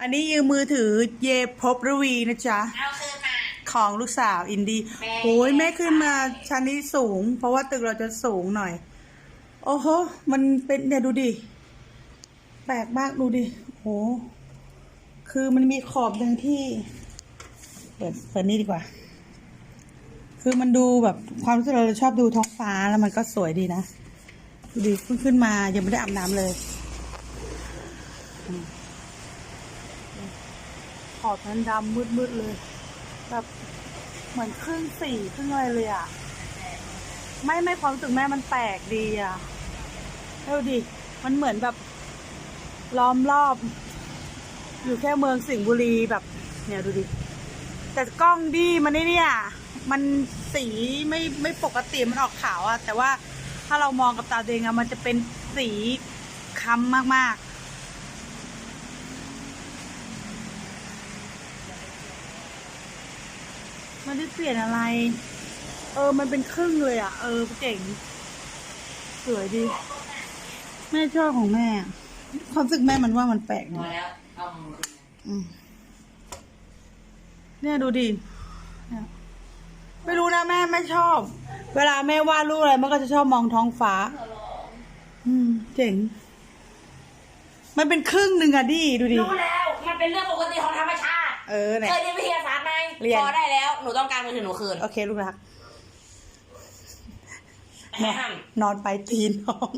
อันนี้ยืมมือถือเยพบระวีนะจ๊ะ เอาคืนมา ของลูกสาวอินดี้แม่ โอ้ยแม่ขึ้นมาชั้นนี้สูง เพราะว่าตึกเราจะสูงหน่อย โอ้โห มันเป็นเนี่ยดูดิ แปลกมากดูดิโหคือมันมีขอบหนึ่งที่ เปิดเปิดนี่ดีกว่า คือมันดูแบบความรู้สึกเราชอบดูท้องฟ้าแล้วมันก็สวยดีนะ ดูดิเพิ่งขึ้นมายังไม่ได้อาบน้ำเลยอืม ขอบนั้นดำมืดๆเลย แบบเหมือนครึ่งสีครึ่งอะไรเลยอะ ไม่ไม่ความรู้สึกแม่มันแปลกดีอะดูดิมันเหมือนแบบล้อมรอบ อยู่แค่เมืองสิงห์บุรีแบบเนี่ยดูดิ แต่กล้องดีมันนี่เนี่ย มันสีไม่ไม่ปกติมันออกขาวอะแต่ว่าถ้าเรามองกับตาตัวเองอะมันจะเป็นสีค้ำมากๆ มันได้เปลี่ยนอะไร เออ มันเป็นครึ่งเลยอะเออเจ๋งสวยดี แม่ชอบของแม่ ความรู้สึกแม่มันว่ามันแปลกพดีอแล้วเอามือคืนอืมเนี่ยดูดิเนี่ยไม่รู้นะแม่ไม่ชอบ เวลาแม่วาดรูปอะไรมันก็จะชอบมองท้องฟ้า อืม เจ๋ง มันเป็นครึ่งหนึ่งอะดิดูดิ รู้แล้ว มันเป็นเรื่องปกติของธรรมชาติ เออเนี่ย เคยเรียนวิทยาศาสตร์ไหม เรียน พอได้แล้ว หนูต้องการมือถือหนูคืนโอเคลูกรักแฮมนอนไปตีนน้อง